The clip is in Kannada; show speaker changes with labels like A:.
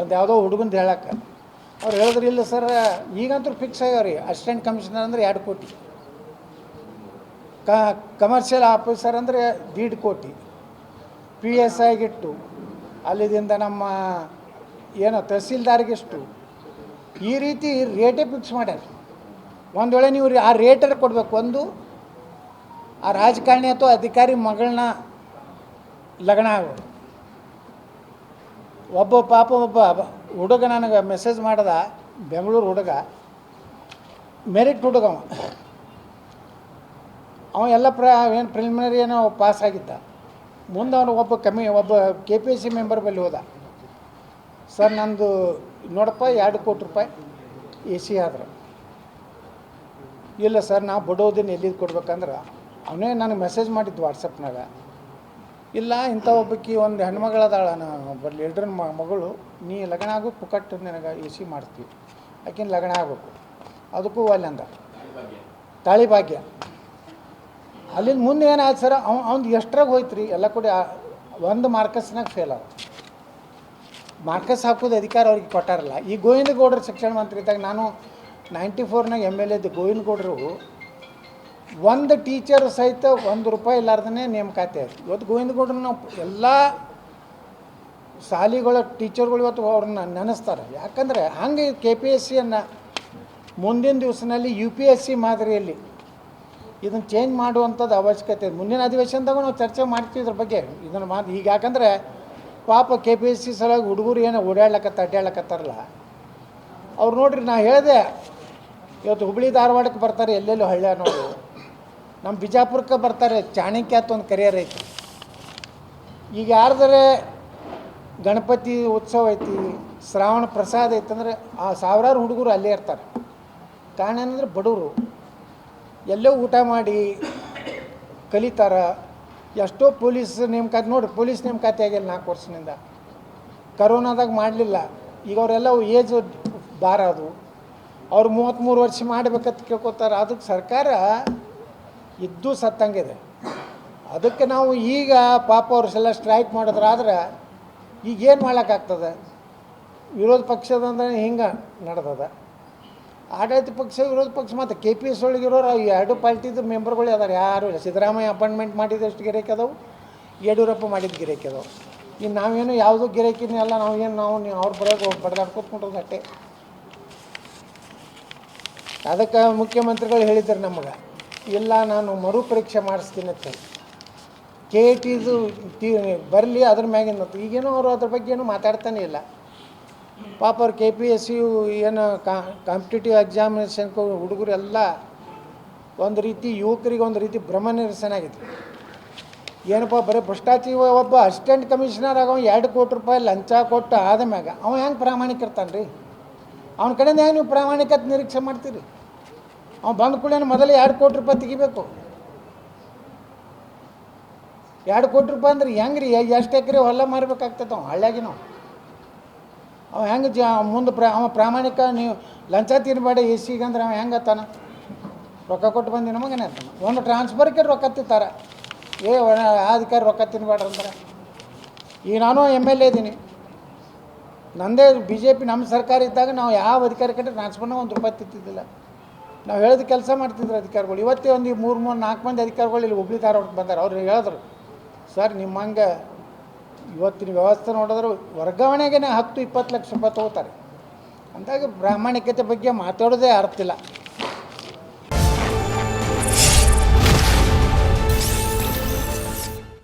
A: ಒಂದು ಯಾವುದೋ ಹುಡುಗಂದು ಹೇಳಕ್ಕೆ. ಅವ್ರು ಹೇಳಿದ್ರು ಇಲ್ಲ ಸರ್, ಈಗಂತೂ ಫಿಕ್ಸ್ ಆಗ್ಯಾವ ರೀ ಅಸಿಸ್ಟೆಂಟ್ ಕಮಿಷನರ್ ಅಂದ್ರೆ ಎರಡು ಕೋಟಿ. ಕ ಕಮರ್ಷಿಯಲ್ ಆಫೀಸರ್ ಅಂದರೆ ದೀಡ್ ಕೋಟಿ. ಪಿ ಎಸ್ ಐಗಿಟ್ಟು ಅಲ್ಲಿದಿಂದ ನಮ್ಮ, ಏನೋ ತಹಸೀಲ್ದಾರ್ಗಿಷ್ಟು. ಈ ರೀತಿ ರೇಟೇ ಫಿಕ್ಸ್ ಮಾಡ್ಯಾರ ಒಂದು ವೇಳೆ ನೀವು ಆ ರೇಟರ್ ಕೊಡಬೇಕು ಒಂದು, ಆ ರಾಜಕಾರಣಿ ಅಥವಾ ಅಧಿಕಾರಿ ಮಗಳನ್ನ ಲಗ್ನ ಆಗೋದು. ಒಬ್ಬ ಪಾಪ ಒಬ್ಬ ಹುಡುಗ ನನಗೆ ಮೆಸೇಜ್ ಮಾಡ್ದ, ಬೆಂಗಳೂರು ಹುಡುಗ. ಮೆರಿಟ್ ಹುಡುಗ ಅವ. ಅವ ಎಲ್ಲ ಪ್ರ, ಏನು ಪ್ರಿಲಿಮಿನರಿ ಏನೋ ಪಾಸ್ ಆಗಿದ್ದ. ಮುಂದೆ ಅವನು ಒಬ್ಬ ಕಮ್ಮಿ, ಒಬ್ಬ K P S C member ಬಳಿ ಹೋದ. ಸರ್, ನಂದು ನೋಡಪ್ಪ, ಎರಡು ಕೋಟಿ ರೂಪಾಯಿ ಎ ಸಿ ಆದ್ರೆ. ಇಲ್ಲ ಸರ್ ನಾವು ಬಡೋದಿನ ಎಲ್ಲಿದ್ದು ಕೊಡ್ಬೇಕಂದ್ರೆ, ಅವನೇ ನನಗೆ ಮೆಸೇಜ್ ಮಾಡಿದ್ದು ವಾಟ್ಸಪ್ನಾಗ ಇಲ್ಲ, ಇಂಥ ಒಬ್ಬಕ್ಕೆ ಒಂದು ಹೆಣ್ಮಗಳದಾಳ ಒಬ್ಬ ಲೀಡ್ರನ್ ಮಗಳು, ನೀ ಲಗ್ನ ಆಗು ಪುಕಟ್ ನಿನಗೆ ಎ ಸಿ ಮಾಡ್ತೀವಿ. ಆಕಿನ ಲಗ್ನ ಆಗಬೇಕು. ಅದಕ್ಕೂ ಅಲ್ಲಿ ಅಂದ. ತಾಳಿ ಭಾಗ್ಯ. ಅಲ್ಲಿಂದ ಮುಂದೆ ಏನಾಯ್ತು ಸರ್, ಅವ್ ಅವ್ನು ಎಷ್ಟ್ರಾಗ ಹೋಯ್ತು ಎಲ್ಲ ಕೂಡ ಒಂದು ಮಾರ್ಕಸ್ನಾಗ ಫೇಲ್ ಆದ ಮಾರ್ಕಸ್ ಹಾಕೋದು ಅಧಿಕಾರ ಅವ್ರಿಗೆ ಕೊಟ್ಟಾರಲ್ಲ. ಈ ಗೋವಿಂದ ಗೌಡ್ರ ಶಿಕ್ಷಣ ಮಂತ್ರಿ ಇದ್ದಾಗ ನಾನು ನೈಂಟಿ ಫೋರ್ನಾಗ ಎಂ ಎಲ್ ಎದ್ದು ಗೋವಿಂದ ಗೌಡರು ಒಂದು ಟೀಚರ್ ಸಹಿತ ಒಂದು ರೂಪಾಯಿ ಇಲ್ಲಾರ್ದೇ ನೇಮಕಾತಿ ಆಯ್ತು. ಇವತ್ತು ಗೋವಿಂದ ಗೌಡ್ರು ನಾವು ಎಲ್ಲ ಶಾಲೆಗಳ ಟೀಚರ್ಗಳು ಇವತ್ತು ಅವ್ರನ್ನ ನೆನೆಸ್ತಾರೆ. ಯಾಕಂದರೆ ಹಂಗೆ ಕೆ ಪಿ ಎಸ್ ಸಿಯನ್ನು ಮುಂದಿನ ದಿವಸನಲ್ಲಿ ಯು ಪಿ ಎಸ್ ಸಿ ಮಾದರಿಯಲ್ಲಿ ಇದನ್ನು ಚೇಂಜ್ ಮಾಡುವಂಥದ್ದು ಅವಶ್ಯಕತೆ ಇದೆ. ಮುಂದಿನ ಅಧಿವೇಶನದಾಗ ನಾವು ಚರ್ಚೆ ಮಾಡ್ತೀವಿ ಇದ್ರ ಬಗ್ಗೆ. ಇದನ್ನು ಮಾ ಈಗ ಯಾಕಂದರೆ ಪಾಪ ಕೆ ಪಿ ಎಸ್ ಸಿ ಸಲುವಾಗಿ ಹುಡುಗರು ಏನೋ ಓಡಾಡ್ಲಕತ್ತ ಅಡ್ಡಾಡ್ಲಕತ್ತಾರಲ್ಲ ಅವ್ರು ನೋಡ್ರಿ ನಾ ಹೇಳಿದೆ, ಇವತ್ತು ಹುಬ್ಬಳ್ಳಿ ಧಾರವಾಡಕ್ಕೆ ಬರ್ತಾರೆ ಎಲ್ಲೆಲ್ಲೋ ಹಳ್ಳ್ಯಾನವರು ನಮ್ಮ ಬಿಜಾಪುರಕ್ಕೆ ಬರ್ತಾರೆ. ಚಾಣಕ್ಯ ಅಂತ ಒಂದು ಕರಿಯರ್ ಐತಿ. ಈಗ ಯಾರ್ದಾರೆ ಗಣಪತಿ ಉತ್ಸವ ಐತಿ, ಶ್ರಾವಣ ಪ್ರಸಾದ ಐತಂದ್ರೆ ಆ ಸಾವಿರಾರು ಹುಡುಗರು ಅಲ್ಲೇ ಇರ್ತಾರೆ. ಕಾರಣ ಏನಂದ್ರೆ ಬಡವರು. ಎಲ್ಲೋ ಊಟ ಮಾಡಿ ಕಲಿತಾರ. ಎಷ್ಟೋ ಪೊಲೀಸ್ ನೇಮಕಾತಿ, ನೋಡಿ ಪೊಲೀಸ್ ನೇಮಕಾತಿ ಆಗಿಲ್ಲ ನಾಲ್ಕು ವರ್ಷದಿಂದ. ಕರೋನಾದಾಗ ಮಾಡಲಿಲ್ಲ. ಈಗ ಅವರೆಲ್ಲ ಏಜ್ ಬಾರ ಅದು. ಅವ್ರು ಮೂವತ್ತ್ಮೂರು ವರ್ಷ ಮಾಡ್ಬೇಕಂತ ಕೇಳ್ಕೊತಾರೆ. ಅದಕ್ಕೆ ಸರ್ಕಾರ ಇದ್ದು ಸತ್ತಂಗಿದೆ. ಅದಕ್ಕೆ ನಾವು ಈಗ ಪಾಪ ಅವ್ರಸೆಲ್ಲ ಸ್ಟ್ರೈಕ್ ಮಾಡಿದ್ರಾದ್ರೆ ಈಗ ಏನು ಮಾಡೋಕ್ಕಾಗ್ತದೆ ವಿರೋಧ ಪಕ್ಷದಂದ್ರೆ ಹಿಂಗೆ ನಡೆದದ. ಆಡಳಿತ ಪಕ್ಷ, ವಿರೋಧ ಪಕ್ಷ ಮತ್ತು ಕೆ ಪಿ ಎಸ್ ಒಳಗಿರೋರು ಈ ಎರಡು ಪಾರ್ಟಿದು ಮೆಂಬರ್ಗಳು ಅದಾರೆ. ಯಾರು ಇಲ್ಲ. ಸಿದ್ದರಾಮಯ್ಯ ಅಪಾಯಿಂಟ್ಮೆಂಟ್ ಮಾಡಿದಷ್ಟು ಗಿರಾಕಿ ಅದಾವು? ಯಡಿಯೂರಪ್ಪ ಮಾಡಿದ ಗಿರಾಕಿ ಅದಾವು. ಇನ್ನು ನಾವೇನು ಯಾವುದೋ ಗಿರಾಕಿನೇ ಅಲ್ಲ. ನಾವು ಏನು ನಾವು ನೀವು ಅವ್ರು ಬರೋದು ಬಡ್ದಾಡ್ಕೊತ್ಕೊಂಡ್ರೆ ಅಷ್ಟೇ. ಅದಕ್ಕೆ ಮುಖ್ಯಮಂತ್ರಿಗಳು ಹೇಳಿದ್ರು ನಮಗೆ. ಇಲ್ಲ ನಾನು ಮರುಪರೀಕ್ಷೆ ಮಾಡಿಸ್ತೀನಿ ಅಂತ ಹೇಳಿ. ಕೆ ಎ ಟಿದು ಟಿ ಬರಲಿ ಅದ್ರ ಮ್ಯಾಗಿನ ಈಗೇನೋ ಅವರು ಅದ್ರ ಬಗ್ಗೆ ಏನೂ ಮಾತಾಡ್ತಾನೆ ಇಲ್ಲ. ಪಾಪ ಅವ್ರು ಕೆ ಪಿ ಎಸ್ ಯು ಏನು ಕಾಂಪಿಟೇಟಿವ್ ಎಕ್ಸಾಮಿನೇಷನ್ಗೆ ಹುಡುಗರು ಎಲ್ಲ ಒಂದು ರೀತಿ ಯುವಕರಿಗೆ ಒಂದು ರೀತಿ ಭ್ರಮ ನಿರಸನ ಆಗಿತ್ತು ಏನಪ್ಪ ಬರೀ ಭ್ರಷ್ಟಾಚಾರ ಒಬ್ಬ ಅಸಿಸ್ಟೆಂಟ್ ಕಮಿಷನರ್ ಆಗವ ಎರಡು ಕೋಟಿ ರೂಪಾಯಿ ಲಂಚ ಕೊಟ್ಟು ಆದ ಮ್ಯಾಗ ಅವ ಹೆಂಗೆ ಪ್ರಾಮಾಣಿಕ ಇರ್ತಾನೆ ರೀ ಅವನ ಕಡೆಯಿಂದ ಹೆಂಗೆ ನೀವು ಪ್ರಾಮಾಣಿಕತೆ ನಿರೀಕ್ಷೆ ಮಾಡ್ತೀರಿ? ಅವ ಬಂದ ಕೂಡಲೇ ಮೊದಲು ಎರಡು ಕೋಟಿ ರೂಪಾಯಿ ತೆಗಿಬೇಕು. ಎರಡು ಕೋಟಿ ರೂಪಾಯಿ ಅಂದ್ರೆ ಹೆಂಗೆ ರೀ ಎಷ್ಟು ಎಕರೆ ಹೊಲ ಮಾರ್ಬೇಕಾಗ್ತೈತೆ ಅವ್ನು ಹಳ್ಳ್ಯಾಗಿ ನಾವು ಅವ ಹೆಂಗೆ ಜ ಮುಂದೆ ಪ್ರ ಅವ ಪ್ರಾಮಾಣಿಕ ನೀವು ಲಂಚ ತಿನ್ಬೇಡ ಎ ಸಿಗೆ ಅಂದ್ರೆ ಅವ ಹೆಂಗೆ ಅತ್ತಾನ ರೊಕ್ಕ ಕೊಟ್ಟು ಬಂದು ನಮಗೇನೆ ಅತ್ತಾನ ಒಂದು ಟ್ರಾನ್ಸ್ಫರ್ಗೆ ರೊಕ್ಕ ತಿಂತಾರೆ. ಏ ಅಧಿಕಾರಿ ರೊಕ್ಕ ತಿನ್ಬೇಡ್ರಿ ಅಂದ್ರೆ. ಈಗ ನಾನು ಎಂ ಎಲ್ ಎ ಇದ್ದೀನಿ ನಂದೇ ಬಿ ಜೆ ಪಿ ನಮ್ಮ ಸರ್ಕಾರ ಇದ್ದಾಗ ನಾವು ಯಾವ ಅಧಿಕಾರಿ ಕಡೆ ಟ್ರಾನ್ಸ್ಫರ್ನ ಒಂದು ರೂಪಾಯಿ ತಿಂತಿದ್ದಿಲ್ಲ. ನಾವು ಹೇಳಿದ ಕೆಲಸ ಮಾಡ್ತಿದ್ರು ಅಧಿಕಾರಿಗಳು. ಇವತ್ತೇ ಒಂದು ಈ ಮೂರು ಮೂರು, ನಾಲ್ಕು ಮಂದಿ ಅಧಿಕಾರಿಗಳು ಇಲ್ಲಿ ಹುಬ್ಳಿ ಧಾರವಾಡಕ್ಕೆ ಬಂದಾರೆ. ಅವ್ರು ಹೇಳಿದ್ರು, ಸರ್, ನಿಮ್ಮ ಹಂಗೆ ಇವತ್ತಿನ ವ್ಯವಸ್ಥೆ ನೋಡಿದ್ರೆ ವರ್ಗಾವಣೆಗೆ ಹತ್ತು, ಇಪ್ಪತ್ತು ಲಕ್ಷ ರೂಪಾಯಿ ತೊಗೋತಾರೆ. ಅಂದಾಗ ಪ್ರಾಮಾಣಿಕತೆ ಬಗ್ಗೆ ಮಾತಾಡೋದೇ ಅರ್ಥ ಇಲ್ಲ.